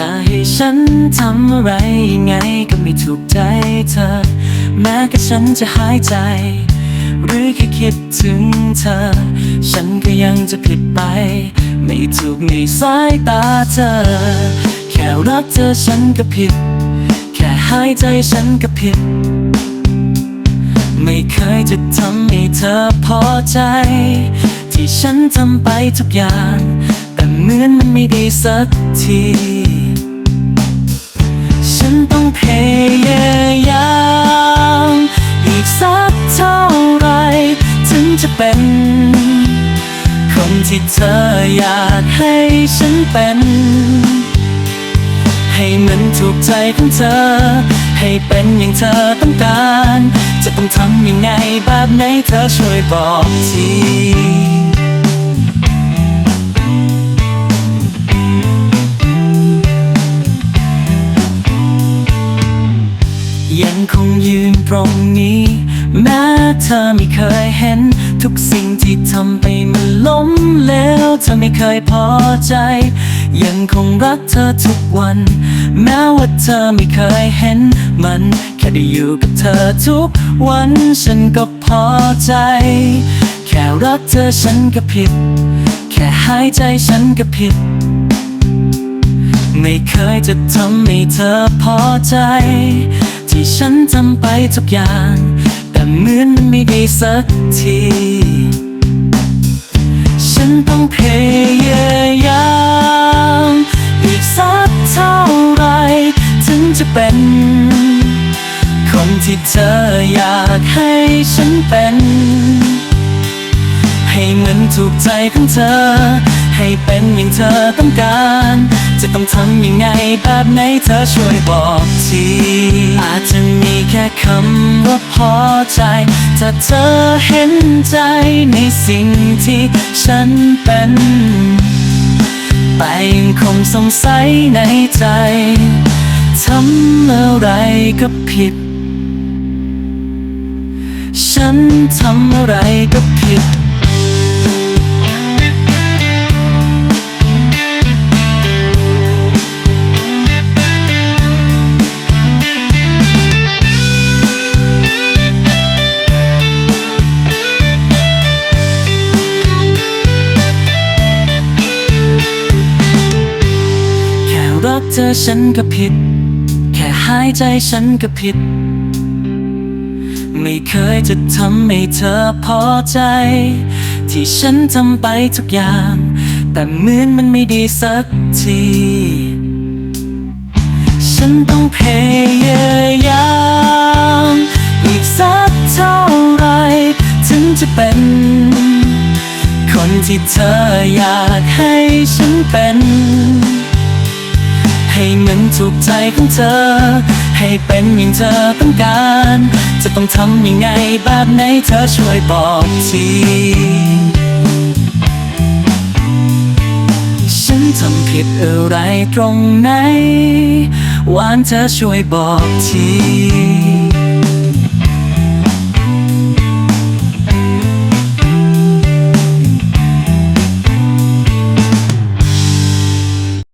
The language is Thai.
จะให้ฉันทำอะไรยังไงก็ไม่ถูกใจเธอ แม้กระฉันจะหายใจ หรือแค่คิดถึงเธอ ฉันก็ยังจะผิดไป ไม่ถูกในสายตาเธอ แค่รักเธอฉันก็ผิด แค่หายใจฉันก็ผิด ไม่เคยจะทำให้เธอพอใจ ที่ฉันทำไปทุกอย่าง แต่เหมือนมันไม่ดีสักที ฉันต้องพยายามอีกสักเท่าไรถึงจะเป็น คนที่เธออยากให้ฉันเป็น ให้มันถูกใจของเธอ ให้เป็นอย่างเธอต้องการ จะต้องทำยังไงแบบไหนเธอช่วยบอกที เธอไม่เคยเห็น ทุกสิ่งที่ทำไปมันล้มแล้วเธอไม่เคยพอใจ ยังคงรักเธอทุกวัน แม้ว่าเธอไม่เคยเห็น มันแค่ได้อยู่กับเธอทุกวันฉันก็พอใจ แค่รักเธอฉันก็ผิด แค่หายใจฉันก็ผิด ไม่เคยจะทำให้เธอพอใจ ที่ฉันทำไปทุกอย่าง เหมือนมันไม่ดีสักที ฉันต้องพยายามอีกสักเท่าไรถึงจะเป็น คนที่เธออยากให้ฉันเป็น ให้มันถูกใจของเธอ ให้เป็นอย่างเธอต้องการ จะต้องทำยังไงแบบไหนเธอช่วยบอกที อาจจะมีแค่คำว่าพอใจ ถ้าเธอเห็นใจในสิ่งที่ฉันเป็นแต่ยังคงสงสัยในใจทำอะไรก็ผิด ฉันทำอะไรก็ผิด รักเธอฉันก็ผิด แค่หายใจฉันก็ผิด ไม่เคยจะทำให้เธอพอใจ ที่ฉันทำไปทุกอย่าง แต่เหมือนมันไม่ดีสักที ฉันต้องพยายามอีกสักเท่าไรถึงจะเป็น คนที่เธออยากให้ฉันเป็น ถูกใจของเธอ ให้เป็นอย่างเธอต้องการ จะต้องทำยังไงแบบไหนเธอช่วยบอกทีฉันทำผิดอะไรตรงไหนหวานเธอช่วยบอกที